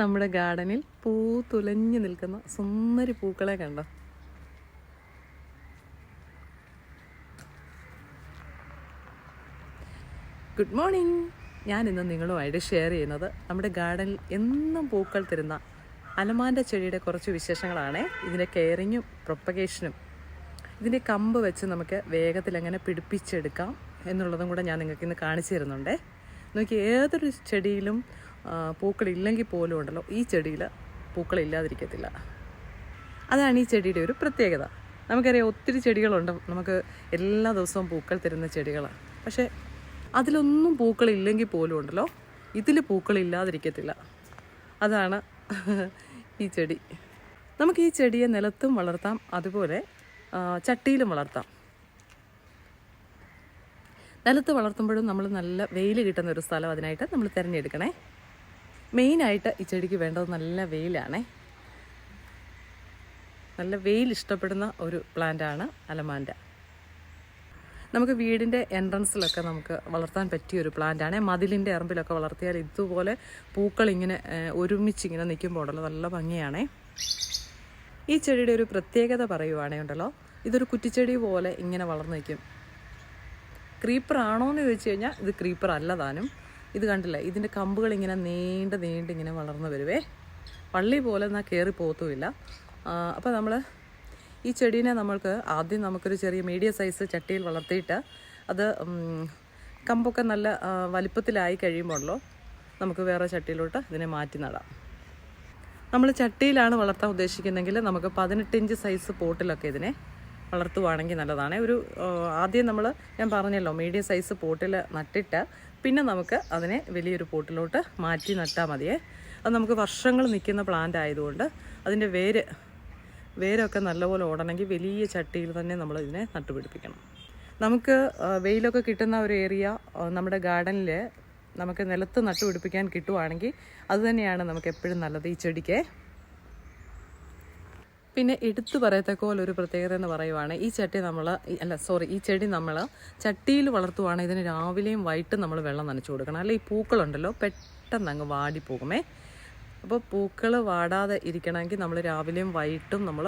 നമ്മുടെ ഗാർഡനിൽ പൂ തുലഞ്ഞു നിൽക്കുന്ന സുന്ദരി പൂക്കളെ കണ്ടോ? ഗുഡ് മോർണിംഗ് ഞാൻ ഇന്ന് നിങ്ങളുമായിട്ട് ഷെയർ ചെയ്യുന്നത് നമ്മുടെ ഗാർഡനിൽ എന്നും പൂക്കൾ തരുന്ന അലമാന്റെ ചെടിയുടെ കുറച്ച് വിശേഷങ്ങളാണ്. ഇതിന്റെ കെയറിങ്ങും പ്രൊപ്പഗേഷനും ഇതിന്റെ കമ്പ് വെച്ച് നമുക്ക് വേഗത്തിൽ എങ്ങനെ പിടിപ്പിച്ചെടുക്കാം എന്നുള്ളതും കൂടെ ഞാൻ നിങ്ങൾക്ക് ഇന്ന് കാണിച്ചു തരുന്നുണ്ട്. നോക്കി ഏതൊരു ചെടിയിലും പൂക്കളില്ലെങ്കിൽ പോലും ഉണ്ടല്ലോ. ഈ ചെടിയിൽ പൂക്കളില്ലാതിരിക്കത്തില്ല. അതാണ് ഈ ചെടിയുടെ ഒരു പ്രത്യേകത. നമുക്കറിയാം ഒത്തിരി ചെടികളുണ്ട്. നമുക്ക് എല്ലാ ദിവസവും പൂക്കൾ തരുന്ന ചെടികളാണ്. പക്ഷേ അതിലൊന്നും പൂക്കളില്ലെങ്കിൽ പോലും ഉണ്ടല്ലോ. ഇതിൽ പൂക്കളില്ലാതിരിക്കത്തില്ല. അതാണ് ഈ ചെടി. നമുക്ക് ഈ ചെടിയെ നിലത്തും വളർത്താം. അതുപോലെ ചട്ടിയിലും വളർത്താം. നിലത്ത് വളർത്തുമ്പോഴും നമ്മൾ നല്ല വെയിൽ കിട്ടുന്ന ഒരു സ്ഥലം അതിനായിട്ട് നമ്മൾ തിരഞ്ഞെടുക്കണേ. മെയിനായിട്ട് ഈ ചെടിക്ക് വേണ്ടത് നല്ല വെയിലാണേ. നല്ല വെയിൽ ഇഷ്ടപ്പെടുന്ന ഒരു പ്ലാന്റാണ് അലമാന്റ നമുക്ക് വീടിന്റെ എൻട്രൻസിലൊക്കെ നമുക്ക് വളർത്താൻ പറ്റിയ ഒരു പ്ലാന്റാണ്. മതിലിന്റെ എറമ്പിലൊക്കെ വളർത്തിയാൽ ഇതുപോലെ പൂക്കൾ ഇങ്ങനെ ഒരുമിച്ച് ഇങ്ങനെ നിൽക്കുമ്പോൾ ഉണ്ടല്ലോ നല്ല ഭംഗിയാണേ. ഈ ചെടിയുടെ ഒരു പ്രത്യേകത പറയുവാണേ ഉണ്ടല്ലോ ഇതൊരു കുറ്റിച്ചെടി പോലെ ഇങ്ങനെ വളർന്നു നിൽക്കും. ക്രീപ്പർ ആണോ എന്ന് ചോദിച്ചു കഴിഞ്ഞാൽ ഇത് ക്രീപ്പർ അല്ല താനും. ഇത് കണ്ടില്ല? ഇതിന്റെ കമ്പുകൾ ഇങ്ങനെ നീണ്ട് നീണ്ട് ഇങ്ങനെ വളർന്നു വരുവേ. പള്ളി പോലെ എന്നാൽ കയറി പോത്തുമില്ല അപ്പോൾ നമ്മൾ ഈ ചെടീനെ നമ്മൾക്ക് ആദ്യം നമുക്കൊരു ചെറിയ മീഡിയം സൈസ് ചട്ടിയിൽ വളർത്തിയിട്ട് അത് കമ്പൊക്കെ നല്ല വലിപ്പത്തിലായി കഴിയുമ്പോഴല്ലോ നമുക്ക് വേറെ ചട്ടിയിലോട്ട് ഇതിനെ മാറ്റി നടാം. നമ്മൾ ചട്ടിയിലാണ് വളർത്താൻ ഉദ്ദേശിക്കുന്നതെങ്കിൽ നമുക്ക് പതിനെട്ട് ഇഞ്ച് സൈസ് പോട്ടിലൊക്കെ ഇതിനെ വളർത്തുവാണെങ്കിൽ നല്ലതാണ്. ഒരു ആദ്യം നമ്മൾ ഞാൻ പറഞ്ഞല്ലോ മീഡിയം സൈസ് പോട്ടിൽ നട്ടിട്ട് പിന്നെ നമുക്ക് അതിനെ വലിയൊരു പോട്ടിലോട്ട് മാറ്റി നട്ടാൽ മതിയേ. അത് നമുക്ക് വർഷങ്ങൾ നിൽക്കുന്ന പ്ലാന്റ് ആയതുകൊണ്ട് അതിന്റെ വേര് വേരൊക്കെ നല്ലപോലെ ഓടണമെങ്കിൽ വലിയ ചട്ടിയിൽ തന്നെ നമ്മൾ ഇതിനെ നട്ടുപിടിപ്പിക്കണം. നമുക്ക് വെയിലൊക്കെ കിട്ടുന്ന ഒരു ഏരിയ നമ്മുടെ ഗാർഡനിൽ നമുക്ക് നിലത്ത് നട്ടുപിടിപ്പിക്കാൻ കിട്ടുവാണെങ്കിൽ അതുതന്നെയാണ് നമുക്ക് എപ്പോഴും നല്ലത് ഈ ചെടിക്ക്. പിന്നെ എടുത്തു പറയത്തക്ക പോലെ ഒരു പ്രത്യേകത എന്ന് പറയുവാണ്. ഈ ചട്ടി നമ്മൾ അല്ല സോറി ഈ ചെടി നമ്മൾ ചട്ടിയിൽ വളർത്തുവാണെങ്കിൽ ഇതിന് രാവിലെയും വൈകിട്ടും നമ്മൾ വെള്ളം നനച്ചു കൊടുക്കണം. അല്ലെ ഈ പൂക്കളുണ്ടല്ലോ പെട്ടെന്ന് അങ്ങ് വാടിപ്പോകുമേ. അപ്പോൾ പൂക്കൾ വാടാതെ ഇരിക്കണമെങ്കിൽ നമ്മൾ രാവിലെയും വൈകിട്ടും നമ്മൾ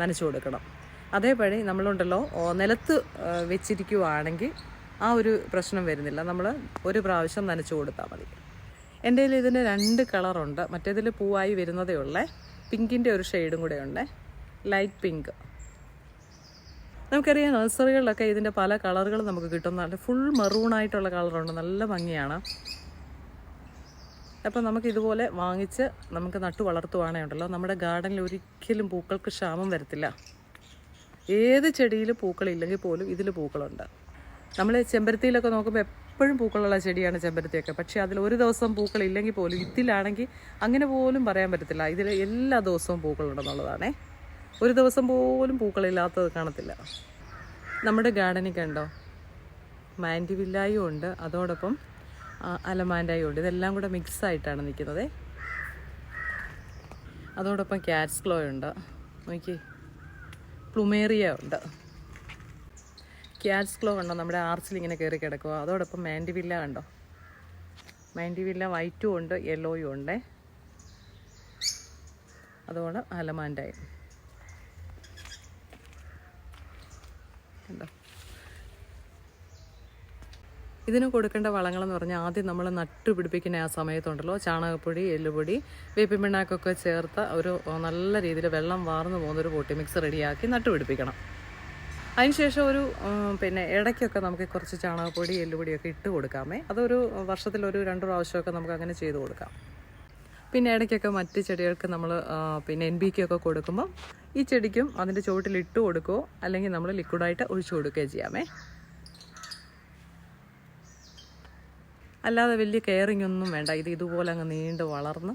നനച്ചു കൊടുക്കണം. അതേപടി നമ്മളുണ്ടല്ലോ നിലത്ത് വെച്ചിരിക്കുവാണെങ്കിൽ ആ ഒരു പ്രശ്നം വരുന്നില്ല. നമ്മൾ ഒരു പ്രാവശ്യം നനച്ചു കൊടുത്താൽ മതി. എന്റെ ഇതിന് രണ്ട് കളറുണ്ട്. മറ്റേതിൽ പൂവായി വരുന്നതേ ഉള്ളേ. പിങ്കിന്റെ ഒരു ഷെയ്ഡും കൂടെ ഉണ്ട്. ലൈറ്റ് പിങ്ക് നമുക്കറിയാം നഴ്സറികളിലൊക്കെ ഇതിന്റെ പല കളറുകൾ നമുക്ക് കിട്ടും. നല്ല ഫുൾ മെറൂണായിട്ടുള്ള കളറുണ്ട്. നല്ല ഭംഗിയാണ്. അപ്പോൾ നമുക്ക് ഇതുപോലെ വാങ്ങിച്ച് നമുക്ക് നട്ടു വളർത്തുവാണേ ഉണ്ടല്ലോ. നമ്മുടെ ഗാർഡനിൽ ഒരിക്കലും പൂക്കൾക്ക് ക്ഷാമം വരത്തില്ല. ഏത് ചെടിയിൽ പൂക്കളില്ലെങ്കിൽ പോലും ഇതിൽ പൂക്കളുണ്ട്. നമ്മൾ ചെമ്പരത്തിയിലൊക്കെ നോക്കുമ്പോൾ എപ്പോഴും പൂക്കളുള്ള ചെടിയാണ് ചെമ്പരത്തിയൊക്കെ. പക്ഷേ അതിൽ ഒരു ദിവസം പൂക്കളില്ലെങ്കിൽ പോലും ഇതിലാണെങ്കിൽ അങ്ങനെ പോലും പറയാൻ പറ്റത്തില്ല. ഇതിൽ എല്ലാ ദിവസവും പൂക്കളുണ്ടെന്നുള്ളതാണേ. ഒരു ദിവസം പോലും പൂക്കളില്ലാത്തത് കാണത്തില്ല. നമ്മുടെ ഗാർഡനിൽ കണ്ടോ? മാൻഡിവില്ലായും ഉണ്ട്. അതോടൊപ്പം അലമാൻഡായും ഉണ്ട്. ഇതെല്ലാം കൂടെ മിക്സ് ആയിട്ടാണ് നിൽക്കുന്നത്. അതോടൊപ്പം ക്യാറ്റ്സ് ഉണ്ട്. നോക്കി പ്ലുമേറിയ ഉണ്ട്. ക്യാറ്റ്സ് ക്ലോ കണ്ടോ? നമ്മുടെ ആർച്ചിൽ ഇങ്ങനെ കയറി കിടക്കുക. അതോടൊപ്പം മാൻഡിവില്ല കണ്ടോ? മാൻഡിവില്ല വൈറ്റും ഉണ്ട് യെല്ലോയും ഉണ്ട്. അതോടെ അലമാൻഡായി കണ്ടോ? ഇതിന് കൊടുക്കേണ്ട വളങ്ങളെന്ന് പറഞ്ഞാൽ ആദ്യം നമ്മൾ നട്ടു പിടിപ്പിക്കുന്ന ആ സമയത്തുണ്ടല്ലോ. ചാണകപ്പൊടി എല്ലുപൊടി വേപ്പിൻ പിണ്ണാക്കൊക്കെ ചേർത്ത് ഒരു നല്ല രീതിയിൽ വെള്ളം വാർന്നു പോകുന്നൊരു പൊട്ടി മിക്സ് റെഡിയാക്കി നട്ടുപിടിപ്പിക്കണം അതിനുശേഷം ഒരു പിന്നെ ഇടയ്ക്കൊക്കെ നമുക്ക് കുറച്ച് ചാണകപ്പൊടി എല്ലുപൊടിയൊക്കെ ഇട്ട് കൊടുക്കാമേ. അതൊരു വർഷത്തിലൊരു രണ്ട് പ്രാവശ്യമൊക്കെ നമുക്ക് അങ്ങനെ ചെയ്ത് കൊടുക്കാം. പിന്നെ ഇടയ്ക്കൊക്കെ മറ്റ് ചെടികൾക്ക് നമ്മൾ പിന്നെ എൻ ബി ഒക്കെ കൊടുക്കുമ്പം ഈ ചെടിക്കും അതിന്റെ ചുവട്ടിൽ ഇട്ട് കൊടുക്കുകയോ അല്ലെങ്കിൽ നമ്മൾ ലിക്വിഡായിട്ട് ഒഴിച്ചു കൊടുക്കുകയോ ചെയ്യാമേ. അല്ലാതെ വലിയ കെയറിങ് ഒന്നും വേണ്ട. ഇത് ഇതുപോലെ അങ്ങ് നീണ്ട് വളർന്ന്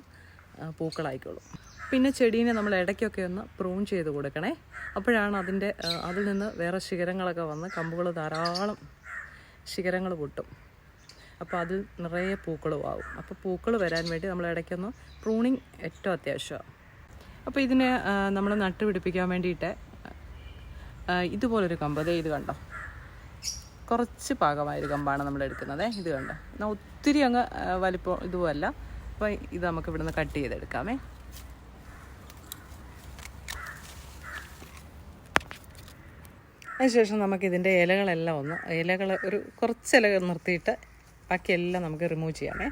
പൂക്കളായിക്കോളും. പിന്നെ ചെടീനെ നമ്മൾ ഇടയ്ക്കൊക്കെ ഒന്ന് പ്രൂൺ ചെയ്ത് കൊടുക്കണേ. അപ്പോഴാണ് അതിന്റെ അതിൽ നിന്ന് വേറെ ശിഖരങ്ങളൊക്കെ വന്ന് കമ്പുകൾ ധാരാളം ശിഖരങ്ങൾ പൊട്ടും. അപ്പോൾ അതിൽ നിറയെ പൂക്കളും ആവും അപ്പോൾ പൂക്കൾ വരാൻ വേണ്ടി നമ്മൾ ഇടയ്ക്കൊന്ന് പ്രൂണിങ് ഏറ്റവും അത്യാവശ്യമാണ്. അപ്പോൾ ഇതിനെ നമ്മൾ നട്ടുപിടിപ്പിക്കാൻ വേണ്ടിയിട്ട് ഇതുപോലൊരു കമ്പ്. അതേ ഇത് കണ്ടോ? കുറച്ച് പാകമായൊരു കമ്പാണ് നമ്മൾ എടുക്കുന്നത്. ഇത് കണ്ടോ? എന്നാൽ ഒത്തിരി അങ്ങ് വലിപ്പം ഇതുമല്ല. അപ്പോൾ ഇത് നമുക്ക് ഇവിടുന്ന് കട്ട് ചെയ്തെടുക്കാമേ. അതിനുശേഷം നമുക്ക് ഇതിന്റെ ഇലകളെല്ലാം ഒന്ന് ഇലകൾ ഒരു കുറച്ച് ഇലകൾ നിർത്തിയിട്ട് ബാക്കിയെല്ലാം നമുക്ക് റിമൂവ് ചെയ്യാമേ.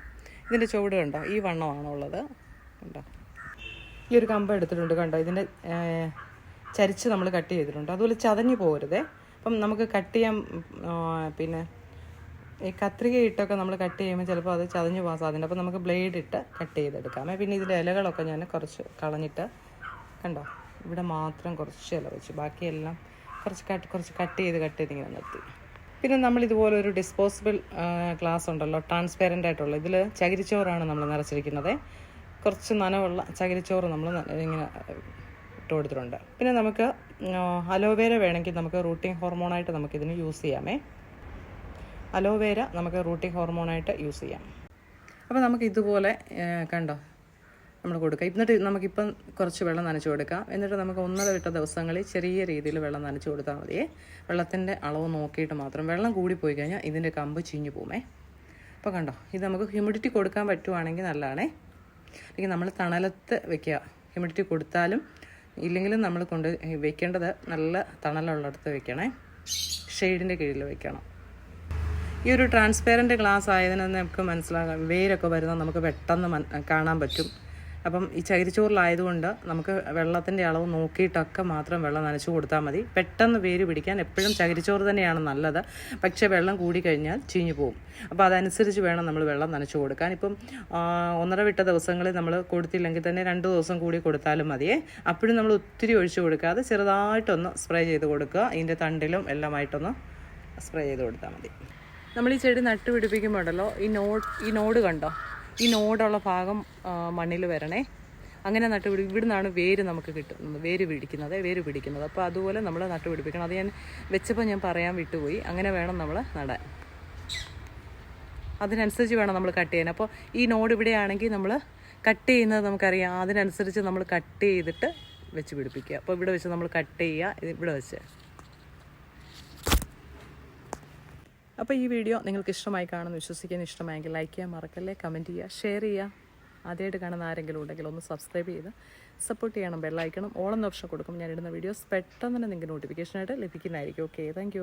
ഇതിന്റെ ചുവട് കണ്ടോ? ഈ വണ്ണമാണോ ഉള്ളത്. കണ്ടോ? ഈ ഒരു കമ്പ് എടുത്തിട്ടുണ്ട് കണ്ടോ? ഇതിന്റെ ചരിച്ച് നമ്മൾ കട്ട് ചെയ്തിട്ടുണ്ട്. അതുപോലെ ചതഞ്ഞു പോകരുതേ അപ്പം നമുക്ക് കട്ട് ചെയ്യാൻ പിന്നെ ഈ കത്രിക ഇട്ടൊക്കെ നമ്മൾ കട്ട് ചെയ്യുമ്പോൾ ചിലപ്പോൾ അത് ചതഞ്ഞു പോകാൻ സാധ്യത അപ്പോൾ നമുക്ക് ബ്ലേഡ് ഇട്ട് കട്ട് ചെയ്തെടുക്കാമേ. പിന്നെ ഇതിന്റെ ഇലകളൊക്കെ ഞാൻ കുറച്ച് കളഞ്ഞിട്ട് കണ്ടോ? ഇവിടെ മാത്രം കുറച്ച് ഇല വെച്ചു ബാക്കിയെല്ലാം കുറച്ച് കട്ട് കുറച്ച് കട്ട് ചെയ്ത് കട്ട് ചെയ്ത് ഇങ്ങനെ നിർത്തി. പിന്നെ നമ്മൾ ഇതുപോലെ ഒരു ഡിസ്പോസിബിൾ ഗ്ലാസ് ഉണ്ടല്ലോ ട്രാൻസ്പെറന്റ് ആയിട്ടുള്ള ഇതിൽ ചകിരിച്ചോറാണ് നമ്മൾ നിറച്ചിരിക്കുന്നത്. കുറച്ച് നനവുള്ള ചകിരിച്ചോറ് നമ്മൾ ഇങ്ങനെ ഇട്ട് കൊടുത്തിട്ടുണ്ട്. പിന്നെ നമുക്ക് അലോവേര വേണമെങ്കിൽ നമുക്ക് റൂട്ടിംഗ് ഹോർമോണായിട്ട് നമുക്കിതിന് യൂസ് ചെയ്യാമേ. അലോവേര നമുക്ക് റൂട്ടിംഗ് ഹോർമോണായിട്ട് യൂസ് ചെയ്യാം. അപ്പോൾ നമുക്ക് ഇതുപോലെ കണ്ടോ നമ്മൾ കൊടുക്കുക എന്നിട്ട് നമുക്കിപ്പം കുറച്ച് വെള്ളം നനച്ച് കൊടുക്കാം. എന്നിട്ട് നമുക്ക് ഒന്നര വിട്ട ദിവസങ്ങളിൽ ചെറിയ രീതിയിൽ വെള്ളം നനച്ച് കൊടുത്താൽ മതിയേ. വെള്ളത്തിന്റെ അളവ് നോക്കിയിട്ട് മാത്രം. വെള്ളം കൂടിപ്പോയി കഴിഞ്ഞാൽ ഇതിന്റെ കമ്പ് ചീഞ്ഞു പോകുമേ അപ്പോൾ കണ്ടോ ഇത് നമുക്ക് ഹ്യൂമിഡിറ്റി കൊടുക്കാൻ പറ്റുവാണെങ്കിൽ നല്ലതാണേ. അല്ലെങ്കിൽ നമ്മൾ തണലത്ത് വെക്കുക. ഹ്യൂമിഡിറ്റി കൊടുത്താലും ഇല്ലെങ്കിലും നമ്മൾ കൊണ്ട് വെക്കേണ്ടത് നല്ല തണലുള്ളിടത്ത് വെക്കണേ. ഷെയ്ഡിന്റെ കീഴിൽ വെക്കണം. ഈ ഒരു ട്രാൻസ്പെറന്റ് ഗ്ലാസ് ആയതിനെ നമുക്ക് മനസ്സിലാകാം. വേരൊക്കെ വരുന്നത് നമുക്ക് പെട്ടെന്ന് കാണാൻ പറ്റും. അപ്പം ഈ ചകിരിച്ചോറിലായതുകൊണ്ട് നമുക്ക് വെള്ളത്തിന്റെ അളവ് നോക്കിയിട്ടൊക്കെ മാത്രം വെള്ളം നനച്ചു കൊടുത്താൽ മതി. പെട്ടെന്ന് വേര് പിടിക്കാൻ എപ്പോഴും ചകിരിച്ചോറ് തന്നെയാണ് നല്ലത്. പക്ഷേ വെള്ളം കൂടി കഴിഞ്ഞാൽ ചീഞ്ഞു പോകും അപ്പോൾ അതനുസരിച്ച് വേണം നമ്മൾ വെള്ളം നനച്ചു കൊടുക്കാൻ. ഇപ്പം ഒന്നര വിട്ട ദിവസങ്ങളിൽ നമ്മൾ കൊടുത്തില്ലെങ്കിൽ തന്നെ രണ്ട് ദിവസം കൂടി കൊടുത്താലും മതിയേ. അപ്പോഴും നമ്മൾ ഒത്തിരി ഒഴിച്ചു കൊടുക്കാതെ ചെറുതായിട്ടൊന്ന് സ്പ്രേ ചെയ്ത് കൊടുക്കുക. ഇതിന്റെ തണ്ടിലും എല്ലാമായിട്ടൊന്ന് സ്പ്രേ ചെയ്ത് കൊടുത്താൽ മതി. നമ്മൾ ഈ ചെടി നട്ടുപിടിപ്പിക്കുമ്പോഴല്ലോ ഈ നോഡ് ഈ നോട് കണ്ടോ? ഈ നോടുള്ള ഭാഗം മണ്ണിൽ വരണേ. അങ്ങനെ നട്ടുപിടി ഇവിടുന്നാണ് വേര് നമുക്ക് കിട്ടുന്നത് വേര് പിടിക്കുന്നത് വേര് പിടിക്കുന്നത്. അപ്പോൾ അതുപോലെ നമ്മൾ നട്ടുപിടിപ്പിക്കണം അത് ഞാൻ വെച്ചപ്പോൾ ഞാൻ പറയാൻ വിട്ടുപോയി. അങ്ങനെ വേണം നമ്മൾ നടാൻ. അതിനനുസരിച്ച് വേണം നമ്മൾ കട്ട് ചെയ്യാൻ. അപ്പോൾ ഈ നോഡ് ഇവിടെയാണെങ്കിൽ നമ്മൾ കട്ട് ചെയ്യുന്നത് നമുക്കറിയാം. അതിനനുസരിച്ച് നമ്മൾ കട്ട് ചെയ്തിട്ട് വെച്ച് പിടിപ്പിക്കുക. അപ്പോൾ ഇവിടെ വെച്ച് നമ്മൾ കട്ട് ചെയ്യുക. ഇവിടെ വെച്ച്. അപ്പോൾ ഈ വീഡിയോ നിങ്ങൾക്ക് ഇഷ്ടമായി കാണുമെന്ന് വിശ്വസിക്കാൻ ഇഷ്ടമായെങ്കിൽ ലൈക്ക് ചെയ്യാൻ മറക്കല്ലേ കമന്റ് ചെയ്യുക ഷെയർ ചെയ്യുക. ആദ്യമായിട്ട് കാണുന്ന ആരെങ്കിലും ഉണ്ടെങ്കിൽ ഒന്ന് സബ്സ്ക്രൈബ് ചെയ്ത് സപ്പോർട്ട് ചെയ്യണം ബെല്ലൈക്കണം ഓളം ഓപ്ഷൻ കൊടുക്കും. ഞാൻ ഇടുന്ന വീഡിയോസ് പെട്ടെന്ന് തന്നെ നിങ്ങൾക്ക് നോട്ടിഫിക്കേഷനായിട്ട് ലഭിക്കുന്നതായിരിക്കും. Okay thank